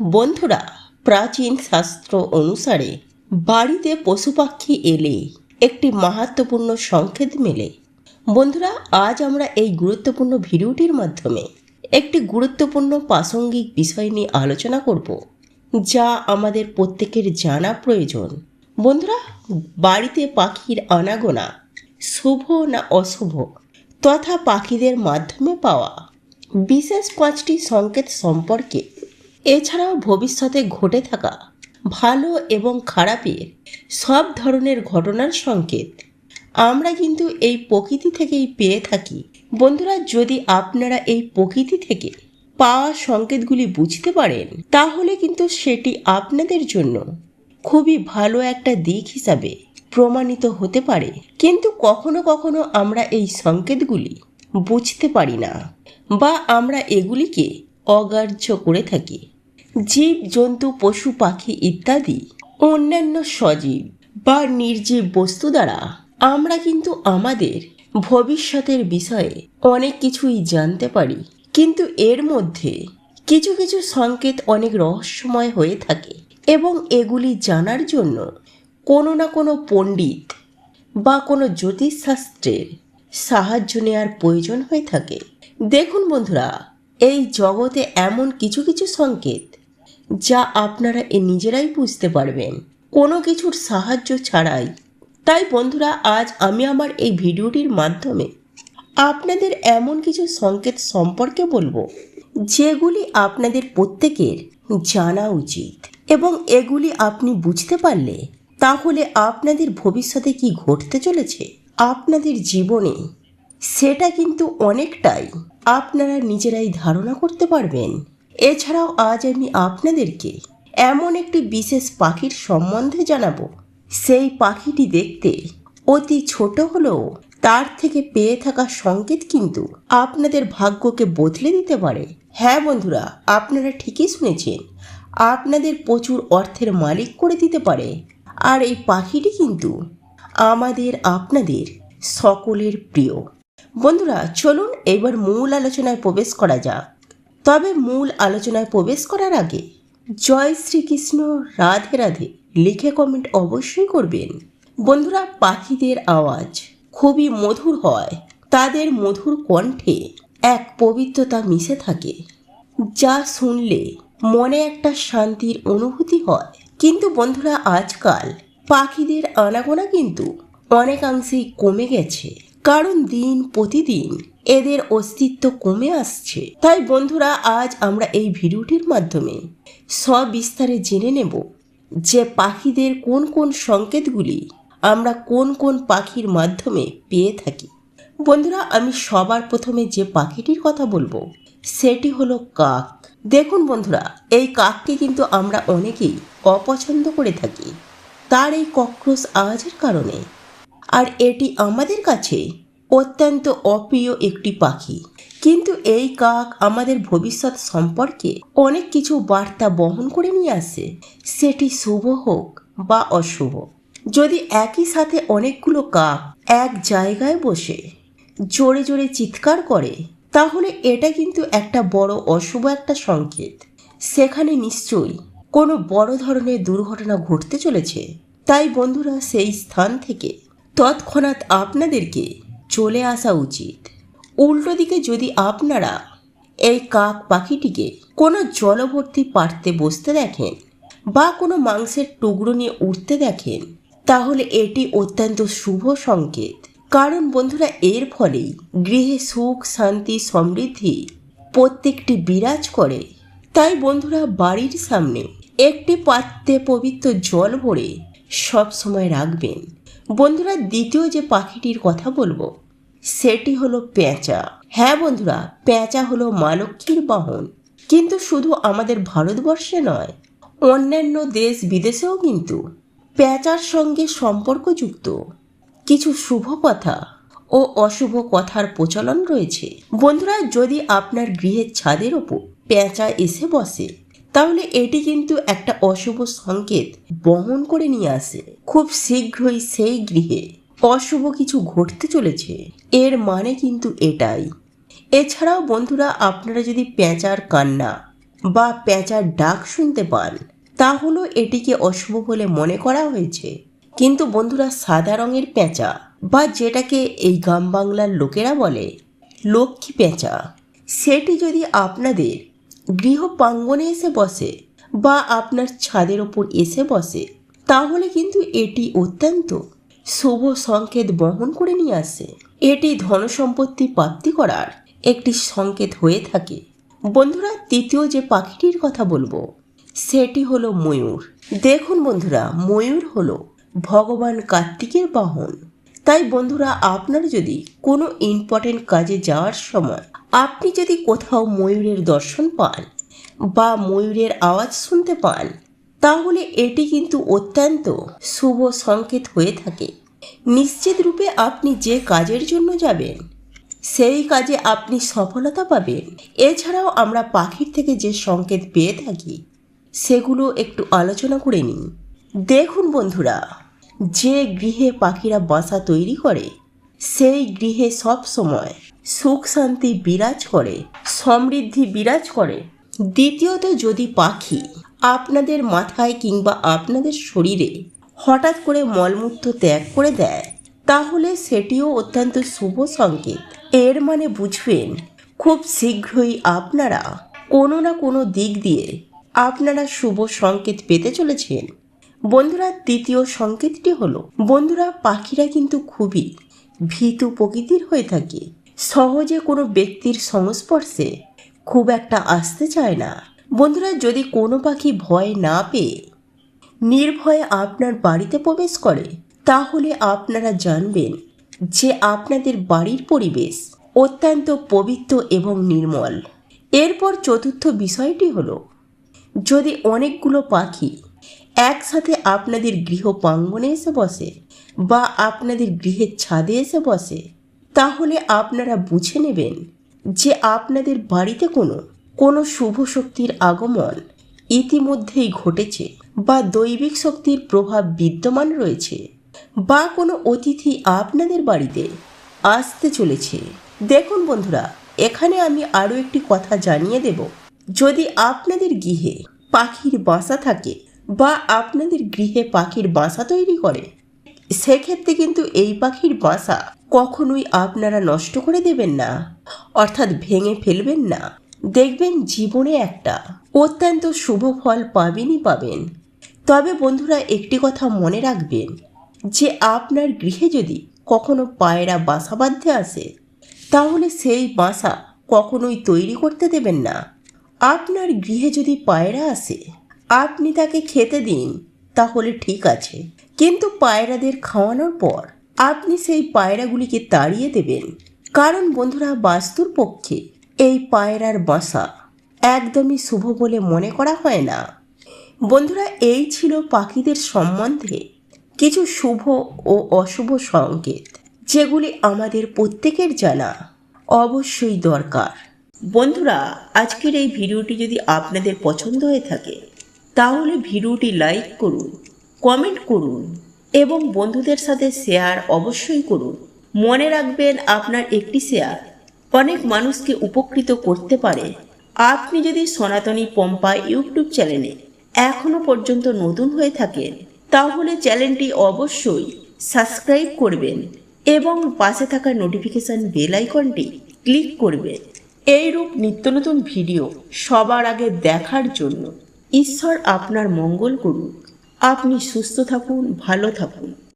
বন্ধুরা, প্রাচীন শাস্ত্র অনুসারে বাড়িতে পশু পাখি এলে একটি মাহাত্মপূর্ণ সংকেত মেলে। বন্ধুরা, আজ আমরা এই গুরুত্বপূর্ণ ভিডিওটির মাধ্যমে একটি গুরুত্বপূর্ণ প্রাসঙ্গিক বিষয় নিয়ে আলোচনা করব, যা আমাদের প্রত্যেকের জানা প্রয়োজন। বন্ধুরা, বাড়িতে পাখির আনাগোনা শুভ না অশুভ তথা পাখিদের মাধ্যমে পাওয়া বিশেষ পাঁচটি সংকেত সম্পর্কে এছাড়াও ভবিষ্যতে ঘটে থাকা ভালো এবং খারাপের সব ধরনের ঘটনার সংকেত আমরা কিন্তু এই প্রকৃতি থেকেই পেয়ে থাকি। বন্ধুরা, যদি আপনারা এই প্রকৃতি থেকে পাওয়া সংকেতগুলি বুঝতে পারেন, তাহলে কিন্তু সেটি আপনাদের জন্য খুবই ভালো একটা দিক হিসাবে প্রমাণিত হতে পারে। কিন্তু কখনো কখনো আমরা এই সংকেতগুলি বুঝতে পারি না বা আমরা এগুলিকে অগ্রাহ্য করে থাকি। জীব জন্তু পশু, পাখি ইত্যাদি অন্যান্য সজীব বা নির্জীব বস্তু দ্বারা আমরা কিন্তু আমাদের ভবিষ্যতের বিষয়ে অনেক কিছুই জানতে পারি। কিন্তু এর মধ্যে কিছু কিছু সংকেত অনেক রহস্যময় হয়ে থাকে এবং এগুলি জানার জন্য কোনো না কোনো পণ্ডিত বা কোনো জ্যোতিষশাস্ত্রের সাহায্য নেওয়ার প্রয়োজন হয়ে থাকে। দেখুন বন্ধুরা, এই জগতে এমন কিছু কিছু সংকেত যা আপনারা এ নিজেরাই বুঝতে পারবেন। কোনো কিছুর সাহায্য ছাড়াই। তাই বন্ধুরা, আজ আমি আমার এই ভিডিওটির মাধ্যমে আপনাদের এমন কিছু সংকেত সম্পর্কে বলব, যেগুলি আপনাদের প্রত্যেকের জানা উচিত। এবং এগুলি আপনি বুঝতে পারলে তাহলে আপনাদের ভবিষ্যতে কি ঘটতে চলেছে, আপনাদের জীবনে, সেটা কিন্তু অনেকটাই আপনারা নিজেরাই ধারণা করতে পারবেন। এছাড়াও আজ আমি আপনাদেরকে এমন একটি বিশেষ পাখির সম্বন্ধে জানাব। সেই পাখিটি দেখতে অতি ছোট হলেও তার থেকে পেয়ে থাকা সংকেত কিন্তু আপনাদের ভাগ্যকে বদলে দিতে পারে। হ্যাঁ বন্ধুরা, আপনারা ঠিকই শুনেছেন, আপনাদের প্রচুর অর্থের মালিক করে দিতে পারে। আর এই পাখিটি কিন্তু আমাদের আপনাদের সকলের প্রিয়। বন্ধুরা, চলুন এবার মূল আলোচনায় প্রবেশ করা যাক। তবে মূল আলোচনায় প্রবেশ করার আগে জয় শ্রীকৃষ্ণ, রাধে রাধে লিখে কমেন্ট অবশ্যই করবেন। বন্ধুরা, পাখিদের আওয়াজ খুবই মধুর হয়। তাদের মধুর কণ্ঠে এক পবিত্রতা মিশে থাকে, যা শুনলে মনে একটা শান্তির অনুভূতি হয়। কিন্তু বন্ধুরা, আজকাল পাখিদের আনাগোনা কিন্তু অনেকাংশেই কমে গেছে। কারণ দিন প্রতিদিন এদের অস্তিত্ব কমে আসছে। তাই বন্ধুরা, আজ আমরা এই ভিডিওটির মাধ্যমে সবিস্তারে জেনে নেব যে পাখিদের কোন কোন সংকেতগুলি আমরা কোন কোন পাখির মাধ্যমে পেয়ে থাকি। বন্ধুরা, আমি সবার প্রথমে যে পাখিটির কথা বলব, সেটি হলো কাক। দেখুন বন্ধুরা, এই কাককে কিন্তু আমরা অনেকেই অপছন্দ করে থাকি। তার এই কক্রোশ আওয়াজের কারণে। আর এটি আমাদের কাছে অত্যন্ত অপ্রিয় একটি পাখি। কিন্তু এই কাক আমাদের ভবিষ্যৎ সম্পর্কে অনেক কিছু বার্তা বহন করে নিয়ে আসে। সেটি শুভ হোক বা অশুভ। যদি একই সাথে অনেকগুলো কাক এক জায়গায় বসে, জোরে জোরে চিৎকার করে, তাহলে এটা কিন্তু একটা বড় অশুভ একটা সংকেত। সেখানে নিশ্চয়ই কোনো বড় ধরনের দুর্ঘটনা ঘটতে চলেছে। তাই বন্ধুরা, সেই স্থান থেকে তৎক্ষণাৎ আপনাদেরকে চলে আসা উচিত। উল্টো দিকে যদি আপনারা এই কাক পাখিটিকে কোনো জলভর্তি পারতে বসতে দেখেন বা কোনো মাংসের টুকরো নিয়ে উঠতে দেখেন, তাহলে এটি অত্যন্ত শুভ সংকেত। কারণ বন্ধুরা, এর ফলেই গৃহে সুখ, শান্তি, সমৃদ্ধি প্রত্যেকটি বিরাজ করে। তাই বন্ধুরা, বাড়ির সামনে একটি পাত্রে পবিত্র জল ভরে সব সময় রাখবেন। বন্ধুরা, দ্বিতীয় যে পাখিটির কথা বলব সেটি হলো পেঁচা। হ্যাঁ বন্ধুরা, পেঁচা হলো মা লক্ষ্মীর বাহন। কিন্তু শুধু আমাদের ভারতবর্ষে নয়, অন্যান্য দেশ বিদেশেও কিন্তু পেঁচার সঙ্গে সম্পর্কযুক্ত কিছু শুভ কথা ও অশুভ কথার প্রচলন রয়েছে। বন্ধুরা, যদি আপনার গৃহের ছাদের ওপর পেঁচা এসে বসে, তাহলে এটি কিন্তু একটা অশুভ সংকেত বহন করে নিয়ে আসে। খুব শীঘ্রই সেই গৃহে। অশুভ কিছু ঘটতে চলেছে। এর মানে কিন্তু এটাই। এছাড়াও বন্ধুরা, আপনারা যদি পেঁচার কান্না বা পেঁচার ডাক শুনতে পান, তাহলেও এটিকে অশুভ বলে মনে করা হয়েছে। কিন্তু বন্ধুরা, সাদা রঙের পেঁচা বা যেটাকে এই গ্রাম বাংলার লোকেরা বলে, লক্ষ্মী পেঁচা সেটি যদি আপনাদের গৃহ প্রাঙ্গণে এসে বসে বা আপনার ছাদের ওপর এসে বসে, তাহলে কিন্তু এটি অত্যন্ত শুভ সংকেত বহন করে নিয়ে আসে। এটি ধনসম্পত্তি প্রাপ্তি করার একটি সংকেত হয়ে থাকে। বন্ধুরা, তৃতীয় যে পাখিটির কথা বলব, সেটি হলো ময়ূর। দেখুন বন্ধুরা, ময়ূর হলো ভগবান কার্তিকের বাহন। তাই বন্ধুরা, আপনার যদি কোনো ইম্পর্টেন্ট কাজে যাওয়ার সময় আপনি যদি কোথাও ময়ূরের দর্শন পান বা ময়ূরের আওয়াজ শুনতে পান তাহলে এটি কিন্তু অত্যন্ত শুভ সংকেত হয়ে থাকে। নিশ্চিত রূপে আপনি যে কাজের জন্য যাবেন, সেই কাজে আপনি সফলতা পাবেন। এছাড়াও আমরা পাখির থেকে যে সংকেত পেয়ে থাকি, সেগুলো একটু আলোচনা করে নিই। দেখুন বন্ধুরা, যে গৃহে পাখিরা বাসা তৈরি করে, সেই গৃহে সব সময় সুখ শান্তি বিরাজ করে, সমৃদ্ধি বিরাজ করে। দ্বিতীয়ত যদি পাখি আপনাদের মাথায় কিংবা আপনাদের শরীরে হঠাৎ করে মলমূত্র ত্যাগ করে দেয়, তাহলে সেটিও অত্যন্ত শুভ সংকেত। এর মানে বুঝবেন, খুব শীঘ্রই আপনারা কোনো না কোনো দিক দিয়ে আপনারা শুভ সংকেত পেতে চলেছেন। বন্ধুরা, তৃতীয় সংকেতটি হলো, বন্ধুরা, পাখিরা কিন্তু খুবই ভীতু প্রকৃতির হয়ে থাকে। সহজে কোনো ব্যক্তির সংস্পর্শে খুব একটা আসতে চায় না। বন্ধুরা, যদি কোনো পাখি ভয় না পেয়ে নির্ভয়ে আপনার বাড়িতে প্রবেশ করে, তাহলে আপনারা জানবেন যে আপনাদের বাড়ির পরিবেশ অত্যন্ত পবিত্র এবং নির্মল। এরপর চতুর্থ বিষয়টি হলো, যদি অনেকগুলো পাখি একসাথে আপনাদের গৃহ প্রাঙ্গণে এসে বসে বা আপনাদের গৃহের ছাদে এসে বসে, তাহলে আপনারা বুঝে নেবেন যে আপনাদের বাড়িতে কোনো কোনো শুভ শক্তির আগমন ইতিমধ্যেই ঘটেছে বা দৈবিক শক্তির প্রভাব বিদ্যমান রয়েছে বা কোনো অতিথি আপনাদের বাড়িতে আসতে চলেছে। দেখুন বন্ধুরা, এখানে আমি আরও একটি কথা জানিয়ে দেব। যদি আপনাদের গৃহে পাখির বাসা থাকে বা আপনাদের গৃহে পাখির বাসা তৈরি করে, সেক্ষেত্রে কিন্তু এই পাখির বাসা কখনোই আপনারা নষ্ট করে দেবেন না, অর্থাৎ ভেঙে ফেলবেন না। দেখবেন জীবনে একটা অত্যন্ত শুভ ফল পাবেনই পাবেন। তবে বন্ধুরা, একটি কথা মনে রাখবেন, যে আপনার গৃহে যদি কখনো পায়রা বাসা বাঁধতে আসে, তাহলে সেই বাসা কখনোই তৈরি করতে দেবেন না। আপনার গৃহে যদি পায়রা আসে, আপনি তাকে খেতে দিন, তাহলে ঠিক আছে। কিন্তু পায়রাদের খাওয়ানোর পর আপনি সেই পায়রাগুলিকে তাড়িয়ে দেবেন। কারণ বন্ধুরা, বাস্তুর পক্ষে এই পায়রার বাসা একদমই শুভ বলে মনে করা হয় না। বন্ধুরা, এই ছিল পাখিদের সম্বন্ধে কিছু শুভ ও অশুভ সংকেত, যেগুলি আমাদের প্রত্যেকের জানা অবশ্যই দরকার। বন্ধুরা, আজকের এই ভিডিওটি যদি আপনাদের পছন্দ হয়ে থাকে, তাহলে ভিডিওটি লাইক করুন, কমেন্ট করুন এবং বন্ধুদের সাথে শেয়ার অবশ্যই করুন। মনে রাখবেন, আপনার একটি শেয়ার অনেক মানুষকে উপকৃত করতে পারে। আপনি যদি সনাতনী পম্পা ইউটিউব চ্যানেলে এখনও পর্যন্ত নতুন হয়ে থাকেন, তাহলে চ্যানেলটি অবশ্যই সাবস্ক্রাইব করবেন এবং পাশে থাকা নোটিফিকেশান বেল আইকনটি ক্লিক করবেন। এইরূপ নিত্য নতুন ভিডিও সবার আগে দেখার জন্য ঈশ্বর আপনার মঙ্গল করুন আপনি সুস্থ থাকুন, ভালো থাকুন।